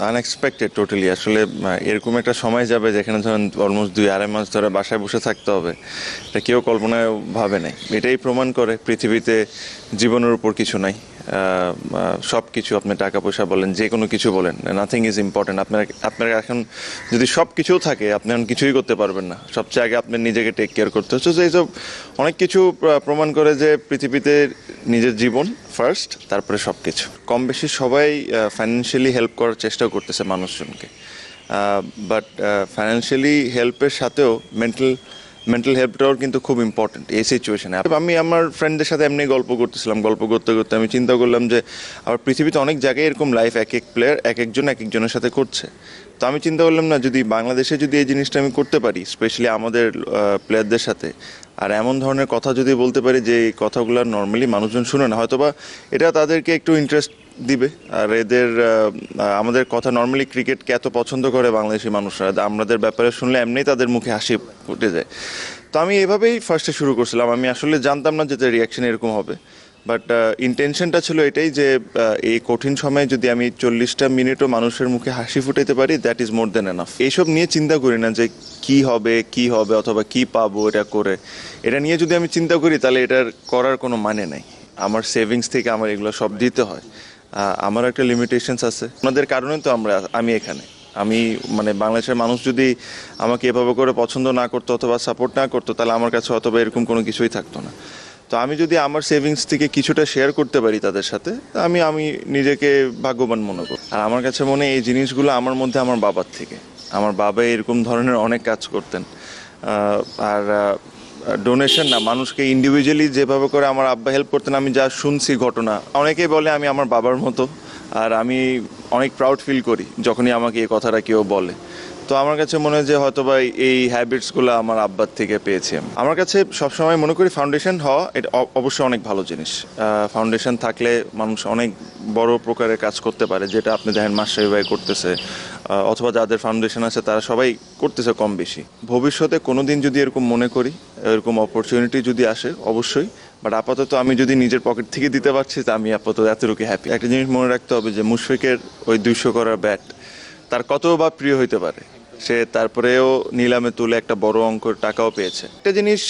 Unexpected totally আসলে এরকম একটা সময় যাবে যেখানে ধরেন অলমোস্ট দুই আড়াই মাস ধরে বাসায় বসে থাকতে হবে। এটা কেউ কল্পনায় ভাবে নাই। এটাই প্রমাণ করে পৃথিবীতে জীবনের উপর কিছু নাই। সব কিছু আপনি টাকা পয়সা বলেন যে কোনো কিছু বলেন নাথিং ইজ ইম্পর্টেন্ট আপনার আপনার এখন যদি সব কিছুও থাকে, আপনি এখন কিছুই করতে পারবেন না। সবচেয়ে আগে আপনার নিজেকে টেক কেয়ার করতে হচ্ছে তো এইসব অনেক কিছু প্রমাণ করে যে পৃথিবীতে নিজের জীবন ফার্স্ট তারপরে সব কিছু কম বেশি সবাই ফাইন্যান্সিয়ালি হেল্প করার চেষ্টাও করতেছে মানুষজনকে। বাট ফাইন্যান্সিয়ালি হেল্পের সাথেও মেন্টাল মেন্টাল হেল্পটাও কিন্তু খুব ইম্পর্টেন্ট এই সিচুয়েশনে আমি আমার ফ্রেন্ডদের সাথে এমনি গল্প করতেছিলাম, গল্প করতে করতে আমি চিন্তা করলাম যে, আমার পৃথিবীতে অনেক জায়গায় এরকম লাইফ এক এক প্লেয়ার এক একজন এক একজনের সাথে করছে। তো আমি চিন্তা করলাম না, যদি বাংলাদেশে যদি এই জিনিসটা আমি করতে পারি স্পেশালি আমাদের প্লেয়ারদের সাথে, আর এমন ধরনের কথা যদি বলতে পারি যে, এই কথাগুলো নর্মালি মানুষজন শুনে না, হয়তোবা এটা তাদেরকে একটু ইন্টারেস্ট দিবে। আর এদের আমাদের কথা নর্মালি ক্রিকেটকে এত পছন্দ করে বাংলাদেশি মানুষরা, আমাদের ব্যাপারে শুনলে এমনি তাদের মুখে হাসি ফুটে যায়। তো আমি এভাবেই ফার্স্টে শুরু করছিলাম। আমি আসলে জানতাম না যে রিয়াকশন এরকম হবে। বাট ইন্টেনশনটা ছিল এটাই যে এই কঠিন সময়ে যদি আমি চল্লিশটা মিনিটও মানুষের মুখে হাসি ফুটাইতে পারি that is more than enough এইসব নিয়ে চিন্তা করি না যে কি হবে কি হবে, অথবা কি পাবো এটা করে। এটা নিয়ে যদি আমি চিন্তা করি, তাহলে এটার করার কোনো মানে নাই। আমার সেভিংস থেকে আমার এগুলো সব দিতে হয়। আহ, আমার একটা লিমিটেশনস আছে। ওনাদের কারণে তো আমরা আমি এখানে। আমি মানে বাংলাদেশের মানুষ যদি আমাকে এভাবে করে পছন্দ না করতো অথবা সাপোর্ট না করতো তাহলে আমার কাছে অথবা এরকম কোনো কিছুই থাকতো না। তো আমি যদি আমার সেভিংস থেকে কিছুটা শেয়ার করতে পারি তাদের সাথে আমি আমি নিজেকে ভাগ্যবান মনে করি। আর আমার কাছে মনে এই জিনিসগুলো আমার মধ্যে আমার বাবার থেকে। আমার বাবা এরকম ধরনের অনেক কাজ করতেন। আর ডোনেশন না, মানুষকে ইন্ডিভিজুয়ালি যেভাবে করে আমার আব্বা হেল্প করতেন, আমি যা শুনছি ঘটনা, অনেকেই বলে আমি আমার বাবার মতো, আর আমি অনেক প্রাউড ফিল করি যখনই আমাকে এই কথাটা কেউ বলে। তো আমার কাছে মনে হয় যে হয়তো বা এই হ্যাবিটসগুলো আমার আব্বার থেকে পেয়েছি আমি। আমার কাছে সবসময় মনে করি ফাউন্ডেশন হওয়া, এটা অবশ্যই অনেক ভালো জিনিস। ফাউন্ডেশন থাকলে মানুষ অনেক বড় প্রকারের কাজ করতে পারে, যেটা আপনি দেখেন ভাই করতেছে। অথবা যাদের ফাউন্ডেশন আছে, তারা সবাই করতেছে কম বেশি। ভবিষ্যতে কোনো দিন যদি এরকম মনে করি, এরকম অপরচুনিটি যদি আসে, অবশ্যই। বাট আপাতত আমি যদি নিজের পকেট থেকে দিতে পারছি, তা আমি আপাতত এতটুকু হ্যাপি একটা জিনিস মনে রাখতে হবে যে, মুশফিকের ওই দুইশো করার ব্যাট তার কত বা প্রিয় হইতে পারে? সে তারপরেও নিলামে তুলে একটা বড় অঙ্কের টাকাও পেয়েছে। একটা জিনিস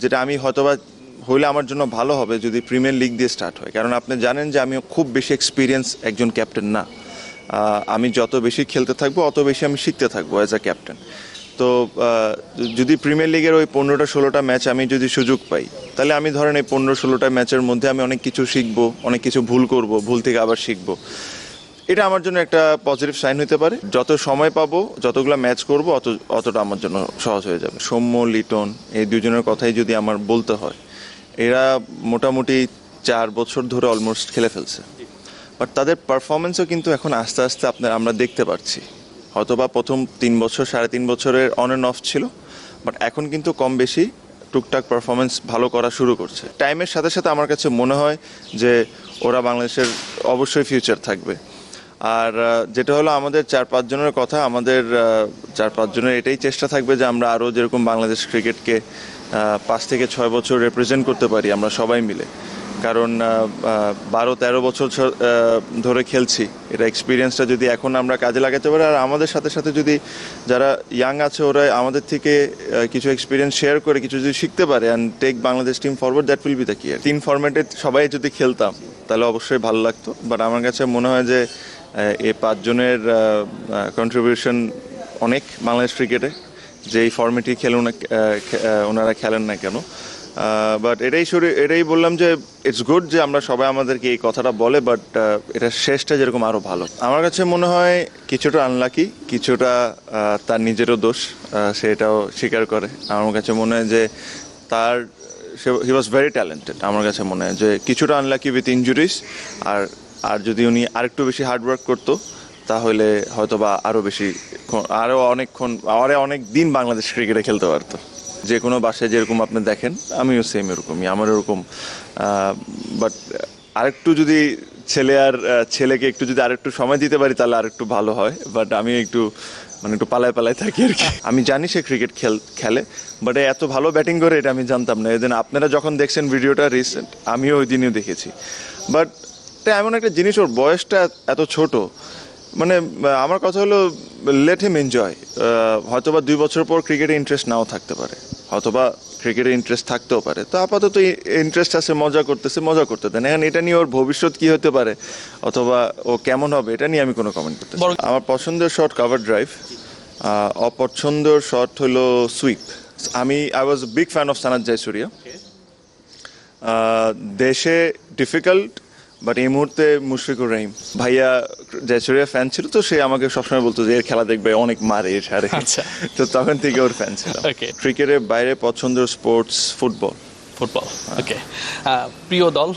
যেটা আমি হয়তোবা হইলে আমার জন্য ভালো হবে, যদি প্রিমিয়ার লিগ দিয়ে স্টার্ট হয়। কারণ আপনি জানেন যে, আমি খুব বেশি এক্সপিরিয়েন্স একজন ক্যাপ্টেন না। আমি যত বেশি খেলতে থাকব, অত বেশি আমি শিখতে থাকব অ্যাজ আ ক্যাপ্টেন তো যদি প্রিমিয়ার লিগের ওই পনেরোটা, ষোলোটা ম্যাচ আমি যদি সুযোগ পাই, তাহলে আমি ধরেন এই পনেরো, ষোলোটা ম্যাচের মধ্যে আমি অনেক কিছু শিখব, অনেক কিছু ভুল করব, ভুল থেকে আবার শিখব। এটা আমার জন্য একটা পজিটিভ সাইন হতে পারে। যত সময় পাবো, যতগুলো ম্যাচ করব, অত, অতটা আমার জন্য সহজ হয়ে যাবে। সৌম্য, লিটন, এই দুজনের কথাই যদি আমার বলতে হয়, এরা মোটামুটি চার বছর ধরে অলমোস্ট খেলে ফেলছে। বাট তাদের পারফরমেন্সও কিন্তু এখন আস্তে আস্তে আপনার আমরা দেখতে পাচ্ছি। হয়তোবা প্রথম তিন বছর, সাড়ে তিন বছরের অন অ্যান্ড অফ ছিল বাট এখন কিন্তু কম বেশি টুকটাক পারফরমেন্স ভালো করা শুরু করছে। টাইমের সাথে সাথে আমার কাছে মনে হয় যে ওরা বাংলাদেশের অবশ্যই ফিউচার থাকবে। আর যেটা হলো আমাদের চার পাঁচজনের কথা, আমাদের চার পাঁচজনের এটাই চেষ্টা থাকবে যে আমরা আরও যেরকম বাংলাদেশ ক্রিকেটকে পাঁচ থেকে ছয় বছর রিপ্রেজেন্ট করতে পারি আমরা সবাই মিলে। কারণ বারো, তেরো বছর ধরে খেলছি। এটা এক্সপিরিয়েন্সটা যদি এখন আমরা কাজে লাগাতে পারি, আর আমাদের সাথে সাথে যদি যারা ইয়াং আছে ওরা আমাদের থেকে কিছু এক্সপিরিয়েন্স শেয়ার করে, কিছু যদি শিখতে পারে and take Bangladesh team forward that will be the key তিন ফরম্যাটে সবাই যদি খেলতাম, তাহলে অবশ্যই ভালো লাগতো। বাট আমার কাছে মনে হয় যে এ পাঁচজনের কন্ট্রিবিউশন অনেক বাংলাদেশ ক্রিকেটে যে এই ফর্মেটই খেলুন ওনারা খেলেন না কেন। বাট এটাই শুরু, এটাই বললাম যে ইটস গুড যে আমরা সবাই আমাদেরকে এই কথাটা বলে বাট এটা শেষটা যেরকম আরও ভালো। আমার কাছে মনে হয় কিছুটা আনলাকি কিছুটা তার নিজেরও দোষ সেটাও স্বীকার করে। আমার কাছে মনে হয় যে তার, সে হি ওয়াজ ভেরি ট্যালেন্টেড আমার কাছে মনে হয় যে কিছুটা আনলাকি উইথ ইঞ্জুরিস আর আর যদি উনি আরেকটু বেশি হার্ডওয়ার্ক করতো, তাহলে হয়তো বা আরও বেশি আরও অনেকক্ষণ আরও অনেক দিন বাংলাদেশ ক্রিকেটে খেলতে পারতো। যে কোনো বাসায় যেরকম আপনি দেখেন, আমিও সেম এরকমই আমার এরকম। বাট আরেকটু যদি ছেলে আর ছেলেকে একটু যদি আরেকটু সময় দিতে পারি, তাহলে আরেকটু ভালো হয়। বাট আমি একটু মানে একটু পালায় পালায় থাকি আর কি। আমি জানি সে ক্রিকেট খেল, খেলে বাট এত ভালো ব্যাটিং করে এটা আমি জানতাম না। এদিন আপনারা যখন দেখছেন ভিডিওটা রিসেন্ট আমিও ওই দিনও দেখেছি। বাট এটা এমন একটা জিনিস, ওর বয়সটা এত ছোট মানে আমার কথা হলো লেট হিম এনজয় হয়তোবা দুই বছর পর ক্রিকেটে ইন্টারেস্ট নাও থাকতে পারে। হয়তোবা ক্রিকেটে ইন্টারেস্ট থাকতেও পারে। তো আপাতত ইন্টারেস্ট আছে মজা করতেছে মজা করতে দেন। এখন এটা নিয়ে ওর ভবিষ্যৎ কি হতে পারে অথবা ও কেমন হবে এটা নিয়ে আমি কোনো কমেন্ট করতে আমার পছন্দের শট কভার ড্রাইভ অপছন্দের শট হলো সুইপ আমি I was big fan of Sanath Jayasuriya দেশে ডিফিকাল্ট বাট এই মুহূর্তে মুশফিকুর রহিম ভাইয়া জয়সুরিয়া ফ্যান ছিল তো সে আমাকে সবসময় বলতো যে এর খেলা দেখবে অনেক মারে এর সারে আচ্ছা। তো তখন থেকে ওর ফ্যান ছিল. ক্রিকেটের বাইরে পছন্দের স্পোর্টস ফুটবল ফুটবল ওকে প্রিয় দল?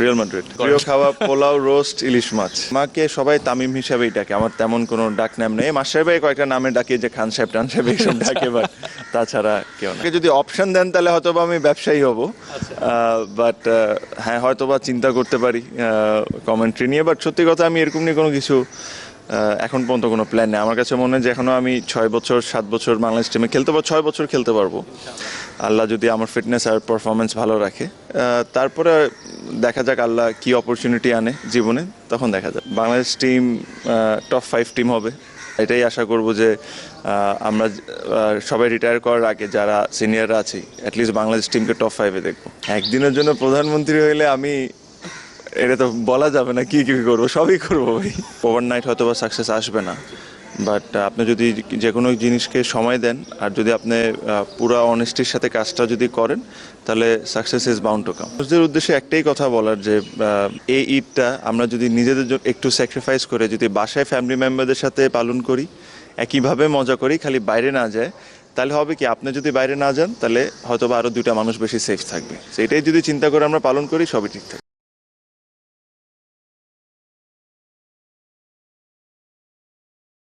রিয়াল মাদ্রিদ প্রিয় খাওয়া পোলাও রোস্ট ইলিশ মাছ। মাকে সবাই তামিম হিসাবেই ডাকে। আমার তেমন কোনো ডাক নাম নেই। মাস্টার ভাই কয়েকটা নামে ডাকে যে খান সাহেব টান সাহেব এইসব ডাকে বাট তাছাড়া কেউ না। যদি অপশন দেন তাহলে হয়তো বা আমি ব্যবসায়ী হব। বাট হ্যাঁ হয়তো বা চিন্তা করতে পারি কমেন্ট্রি নিয়ে। বাট সত্যি কথা আমি এরকম নিয়ে কোনো কিছু এখন পর্যন্ত কোনো প্ল্যান নেই। আমার কাছে মনে হয় যে এখনও আমি ছয় বছর সাত বছর বাংলাদেশ টিমে খেলতে পারব ছয় বছর খেলতে পারব। আল্লাহ যদি আমার ফিটনেস আর পারফরমেন্স ভালো রাখে। তারপরে দেখা যাক আল্লাহ কি অপরচুনিটি আনে জীবনে তখন দেখা যাক। Bangladesh team top five team হবে। এটাই আশা করব যে আমরা সবাই রিটায়ার করার আগে যারা সিনিয়ররা আছি অ্যাটলিস্ট বাংলাদেশ টিমকে টপ ফাইভে দেখব। একদিনের জন্য প্রধানমন্ত্রী হইলে আমি এটা তো বলা যাবে না কি কি করব সবই করব ভাই। ওভারনাইট হয়তো বা সাকসেস আসবে না। বাট আপনি যদি যে কোনো জিনিসকে সময় দেন, আর যদি আপনি পুরা অনেস্টির সাথে কাজটা যদি করেন, তাহলে success is bound to come মানুষদের উদ্দেশ্যে একটাই কথা বলার যে এই ঈদটা আমরা যদি নিজেদের একটু স্যাক্রিফাইস করে যদি বাসায় ফ্যামিলি মেম্বারদের সাথে পালন করি, একইভাবে মজা করি, খালি বাইরে না যায়, তাহলে হবে কি, আপনি যদি বাইরে না যান, তাহলে হয়তো বা আরও দুইটা মানুষ বেশি সেফ থাকবে। সেটাই যদি চিন্তা করে আমরা পালন করি, সবই ঠিক থাকবে।